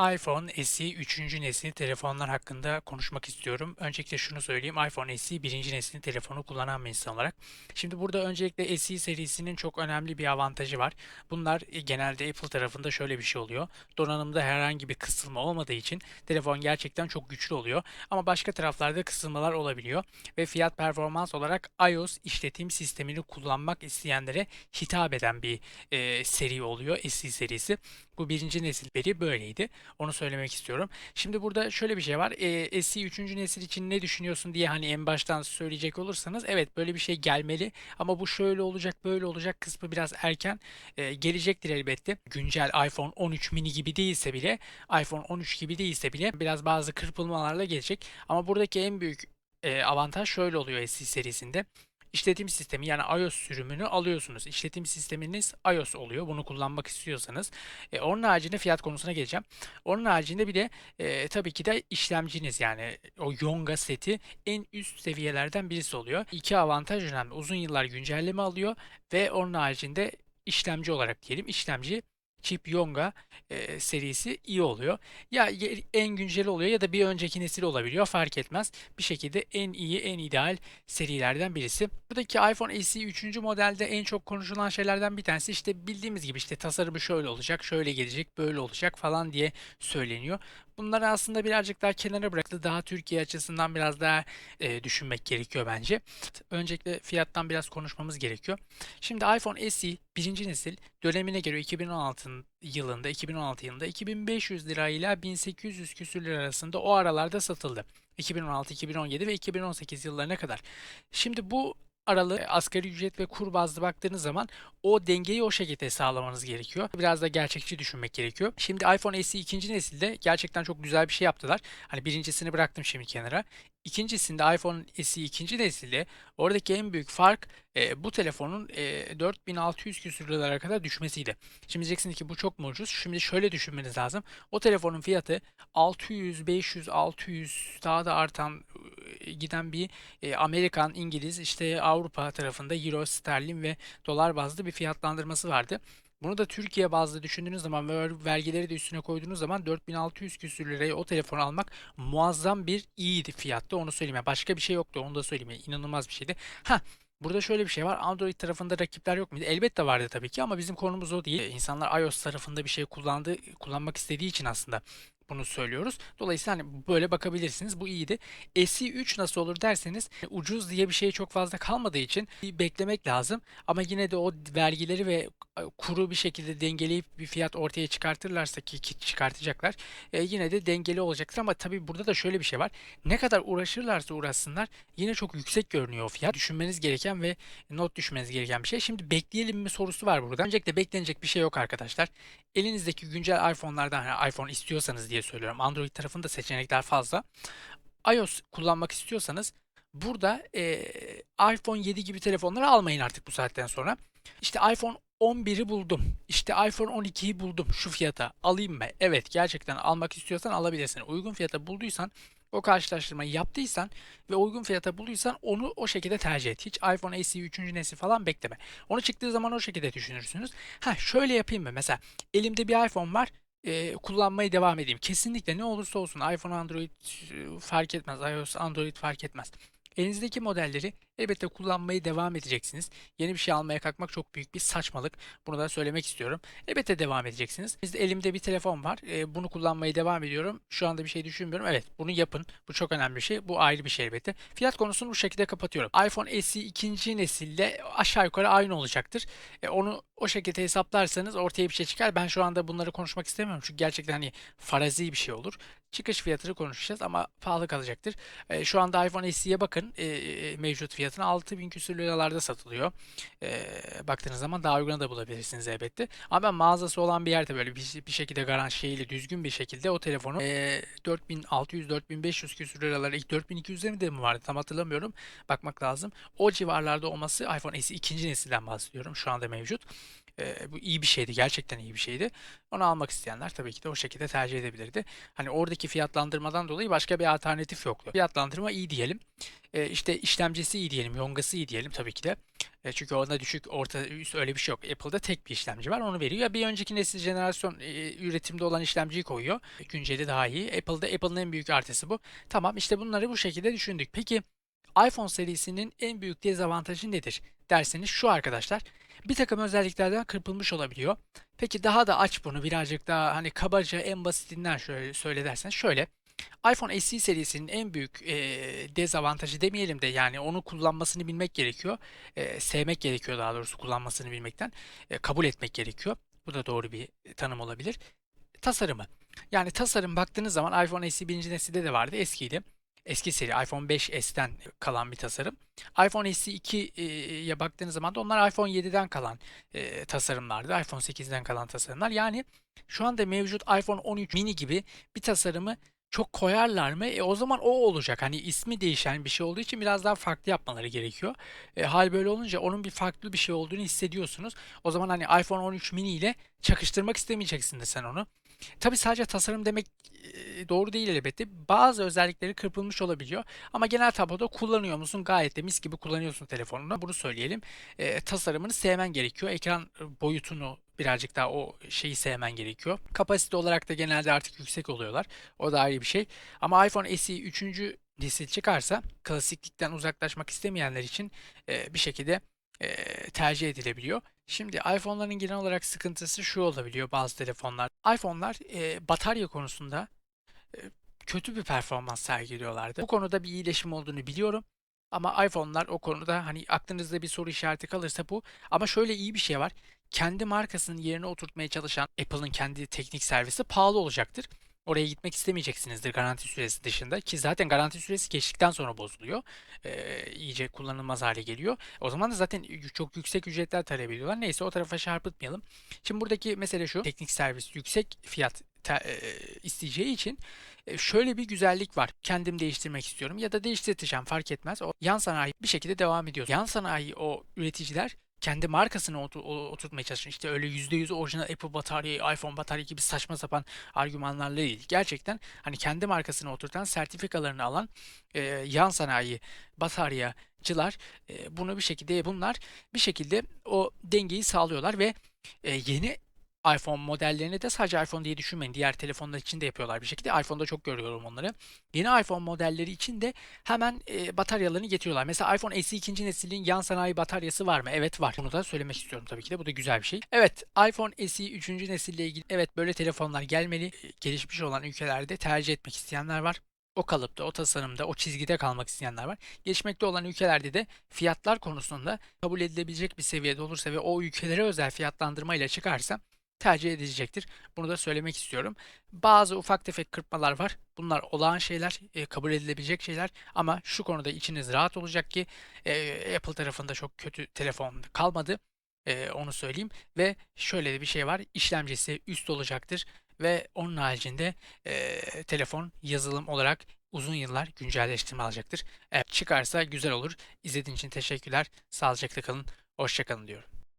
iPhone SE 3. nesil telefonlar hakkında konuşmak istiyorum. Öncelikle şunu söyleyeyim. iPhone SE 1. nesil telefonu kullanan bir insan olarak. Şimdi burada öncelikle SE serisinin çok önemli bir avantajı var. Bunlar e, genelde Apple tarafında şöyle bir şey oluyor. Donanımda herhangi bir kısılma olmadığı için telefon gerçekten çok güçlü oluyor. Ama başka taraflarda kısılmalar olabiliyor. Ve fiyat performans olarak iOS işletim sistemini kullanmak isteyenlere hitap eden bir e, seri oluyor. SE serisi. Bu birinci nesil veri böyleydi. Onu söylemek istiyorum. Şimdi burada şöyle bir şey var. E, SE 3. nesil için ne düşünüyorsun diye hani en baştan söyleyecek olursanız evet böyle bir şey gelmeli ama bu şöyle olacak böyle olacak kısmı biraz erken E, gelecektir elbette. Güncel iPhone 13 mini gibi değilse bile iPhone 13 gibi değilse bile biraz bazı kırpılmalarla gelecek. Ama buradaki en büyük e, avantaj şöyle oluyor SE serisinde. İşletim sistemi yani iOS sürümünü alıyorsunuz. İşletim sisteminiz iOS oluyor. Bunu kullanmak istiyorsanız. E, onun haricinde fiyat konusuna geleceğim. Onun haricinde bir de e, tabii ki de işlemciniz yani o Yonga seti en üst seviyelerden birisi oluyor. İki avantaj önemli. Uzun yıllar güncelleme alıyor ve onun haricinde işlemci olarak diyelim. İşlemci Chip Yonga e, serisi iyi oluyor. Ya en günceli oluyor ya da bir önceki nesil olabiliyor fark etmez. Bir şekilde en iyi, en ideal serilerden birisi. Buradaki iPhone SE 3. modelde en çok konuşulan şeylerden bir tanesi işte bildiğimiz gibi işte tasarımı şöyle olacak, şöyle gelecek, böyle olacak falan diye söyleniyor. Bunları aslında birazcık daha kenara bıraktı. Daha Türkiye açısından biraz daha e, düşünmek gerekiyor bence. Öncelikle fiyattan biraz konuşmamız gerekiyor. Şimdi iPhone SE birinci nesil dönemine göre 2016 yılında 2016 yılında 2500 lira ile 1800 küsür lira arasında o aralarda satıldı. 2016, 2017 ve 2018 yıllarına kadar. Şimdi bu aralığı asgari ücret ve kur bazlı baktığınız zaman o dengeyi o şekilde sağlamanız gerekiyor. Biraz da gerçekçi düşünmek gerekiyor. Şimdi iPhone SE ikinci nesilde gerçekten çok güzel bir şey yaptılar. Hani birincisini bıraktım şimdi kenara. İkincisinde iPhone SE ikinci nesilde oradaki en büyük fark e, bu telefonun e, 4600 küsür liralara kadar düşmesiydi. Şimdi diyeceksiniz ki bu çok mu ucuz? Şimdi şöyle düşünmeniz lazım. O telefonun fiyatı 600, 500, 600 daha da artan e, giden bir e, Amerikan, İngiliz, işte Avrupa tarafında Euro, sterlin ve dolar bazlı bir fiyatlandırması vardı. Bunu da Türkiye bazlı düşündüğünüz zaman ve vergileri de üstüne koyduğunuz zaman 4600 küsür liraya o telefonu almak muazzam bir iyiydi fiyatta onu söyleyeyim. Başka bir şey yoktu onu da söyleyeyim. İnanılmaz bir şeydi. Ha Burada şöyle bir şey var. Android tarafında rakipler yok muydu? Elbette vardı tabii ki ama bizim konumuz o değil. İnsanlar iOS tarafında bir şey kullandı, kullanmak istediği için aslında bunu söylüyoruz. Dolayısıyla hani böyle bakabilirsiniz. Bu iyiydi. SE3 nasıl olur derseniz ucuz diye bir şey çok fazla kalmadığı için beklemek lazım. Ama yine de o vergileri ve kuru bir şekilde dengeleyip bir fiyat ortaya çıkartırlarsa ki, ki çıkartacaklar e, yine de dengeli olacaktır. Ama tabii burada da şöyle bir şey var. Ne kadar uğraşırlarsa uğraşsınlar yine çok yüksek görünüyor o fiyat. Düşünmeniz gereken ve not düşmeniz gereken bir şey. Şimdi bekleyelim mi sorusu var burada. Öncelikle beklenecek bir şey yok arkadaşlar. Elinizdeki güncel iPhone'lardan hani iPhone istiyorsanız diye söylüyorum. Android tarafında seçenekler fazla. iOS kullanmak istiyorsanız burada eee, iPhone 7 gibi telefonları almayın artık bu saatten sonra. İşte iPhone 11'i buldum. İşte iPhone 12'yi buldum şu fiyata. Alayım mı? Evet gerçekten almak istiyorsan alabilirsin. Uygun fiyata bulduysan o karşılaştırmayı yaptıysan ve uygun fiyata bulduysan onu o şekilde tercih et. Hiç iPhone SE 3. nesil falan bekleme. Onu çıktığı zaman o şekilde düşünürsünüz. Ha şöyle yapayım mı? Mesela elimde bir iPhone var. E, kullanmaya devam edeyim. Kesinlikle ne olursa olsun iPhone, Android fark etmez. iOS, Android fark etmez. Elinizdeki modelleri elbette kullanmaya devam edeceksiniz. Yeni bir şey almaya kalkmak çok büyük bir saçmalık. Bunu da söylemek istiyorum. Elbette devam edeceksiniz. Bizde elimde bir telefon var. E, bunu kullanmaya devam ediyorum. Şu anda bir şey düşünmüyorum. Evet, bunu yapın. Bu çok önemli bir şey. Bu ayrı bir şey elbette. Fiyat konusunu bu şekilde kapatıyorum. iPhone SE ikinci nesilde aşağı yukarı aynı olacaktır. E, onu o şekilde hesaplarsanız ortaya bir şey çıkar. Ben şu anda bunları konuşmak istemiyorum. Çünkü gerçekten hani farazi bir şey olur. Çıkış fiyatını konuşacağız ama pahalı kalacaktır. E, şu anda iPhone SE'ye bakın. E, mevcut fiyatına 6000 küsür liralarda satılıyor. E, baktığınız zaman daha uyguna da bulabilirsiniz elbette. Ama ben mağazası olan bir yerde böyle bir, bir şekilde garanti şeyli düzgün bir şekilde o telefonu e, 4600-4500 küsür liralara ilk 4200'de de mi vardı tam hatırlamıyorum. Bakmak lazım. O civarlarda olması iPhone SE ikinci nesilden bahsediyorum. Şu anda mevcut. E, bu iyi bir şeydi. Gerçekten iyi bir şeydi. Onu almak isteyenler tabii ki de o şekilde tercih edebilirdi. Hani oradaki fiyatlandırmadan dolayı başka bir alternatif yoktu. Fiyatlandırma iyi diyelim. E, işte işlemcisi iyi diyelim. Yongası iyi diyelim tabii ki de. E, çünkü onda düşük, orta, üst öyle bir şey yok. Apple'da tek bir işlemci var. Onu veriyor. Ya bir önceki nesil jenerasyon e, üretimde olan işlemciyi koyuyor. Günceli daha iyi. Apple'da Apple'ın en büyük artısı bu. Tamam işte bunları bu şekilde düşündük. Peki iPhone serisinin en büyük dezavantajı nedir derseniz şu arkadaşlar. Bir takım özelliklerden kırpılmış olabiliyor. Peki daha da aç bunu birazcık daha hani kabaca en basitinden şöyle söyle dersen şöyle. iPhone SE serisinin en büyük e, dezavantajı demeyelim de yani onu kullanmasını bilmek gerekiyor. E, sevmek gerekiyor daha doğrusu kullanmasını bilmekten. E, kabul etmek gerekiyor. Bu da doğru bir tanım olabilir. Tasarımı. Yani tasarım baktığınız zaman iPhone SE birinci nesilde de vardı eskiydi. Eski seri iPhone 5s'ten kalan bir tasarım. iPhone SE 2'ye baktığınız zaman da onlar iPhone 7'den kalan e, tasarımlardı. iPhone 8'den kalan tasarımlar. Yani şu anda mevcut iPhone 13 mini gibi bir tasarımı çok koyarlar mı? E, o zaman o olacak. Hani ismi değişen bir şey olduğu için biraz daha farklı yapmaları gerekiyor. E, hal böyle olunca onun bir farklı bir şey olduğunu hissediyorsunuz. O zaman hani iPhone 13 mini ile çakıştırmak istemeyeceksin de sen onu. Tabii sadece tasarım demek e, doğru değil elbette. Bazı özellikleri kırpılmış olabiliyor. Ama genel tabloda kullanıyor musun? Gayet de mis gibi kullanıyorsun telefonunu. Bunu söyleyelim. E, tasarımını sevmen gerekiyor. Ekran boyutunu birazcık daha o şeyi sevmen gerekiyor. Kapasite olarak da genelde artık yüksek oluyorlar. O da ayrı bir şey. Ama iPhone SE 3. nesil çıkarsa klasiklikten uzaklaşmak istemeyenler için e, bir şekilde e, tercih edilebiliyor. Şimdi iPhone'ların genel olarak sıkıntısı şu olabiliyor bazı telefonlar. iPhone'lar e, batarya konusunda e, kötü bir performans sergiliyorlardı. Bu konuda bir iyileşim olduğunu biliyorum. Ama iPhone'lar o konuda hani aklınızda bir soru işareti kalırsa bu. Ama şöyle iyi bir şey var. Kendi markasının yerine oturtmaya çalışan Apple'ın kendi teknik servisi pahalı olacaktır. Oraya gitmek istemeyeceksinizdir garanti süresi dışında ki zaten garanti süresi geçtikten sonra bozuluyor. Ee, iyice kullanılmaz hale geliyor. O zaman da zaten çok yüksek ücretler talep ediyorlar. Neyse o tarafa çarpıtmayalım. Şimdi buradaki mesele şu. Teknik servis yüksek fiyat te, isteyeceği için e, şöyle bir güzellik var. Kendim değiştirmek istiyorum ya da değiştireceğim fark etmez. O yan sanayi bir şekilde devam ediyor. Yan sanayi o üreticiler kendi markasını oturtmaya çalışın. İşte öyle %100 orijinal Apple batarya, iPhone batarya gibi saçma sapan argümanlarla değil. Gerçekten hani kendi markasını oturtan, sertifikalarını alan e, yan sanayi bataryacılar e, bunu bir şekilde bunlar bir şekilde o dengeyi sağlıyorlar ve e, yeni iPhone modellerini de sadece iPhone diye düşünmeyin. Diğer telefonlar için de yapıyorlar bir şekilde. iPhone'da çok görüyorum onları. Yeni iPhone modelleri için de hemen e, bataryalarını getiriyorlar. Mesela iPhone SE 2. neslin yan sanayi bataryası var mı? Evet var. Bunu da söylemek istiyorum tabii ki de. Bu da güzel bir şey. Evet iPhone SE 3. nesille ilgili evet böyle telefonlar gelmeli. Gelişmiş olan ülkelerde tercih etmek isteyenler var o kalıpta, o tasarımda, o çizgide kalmak isteyenler var. Gelişmekte olan ülkelerde de fiyatlar konusunda kabul edilebilecek bir seviyede olursa ve o ülkelere özel fiyatlandırma ile çıkarsa tercih edilecektir. Bunu da söylemek istiyorum. Bazı ufak tefek kırpmalar var. Bunlar olağan şeyler, e, kabul edilebilecek şeyler ama şu konuda içiniz rahat olacak ki e, Apple tarafında çok kötü telefon kalmadı. E, onu söyleyeyim ve şöyle de bir şey var. İşlemcisi üst olacaktır ve onun haricinde e, telefon yazılım olarak uzun yıllar güncelleştirme alacaktır. Evet çıkarsa güzel olur. İzlediğiniz için teşekkürler. Sağlıcakla kalın. Hoşçakalın diyorum.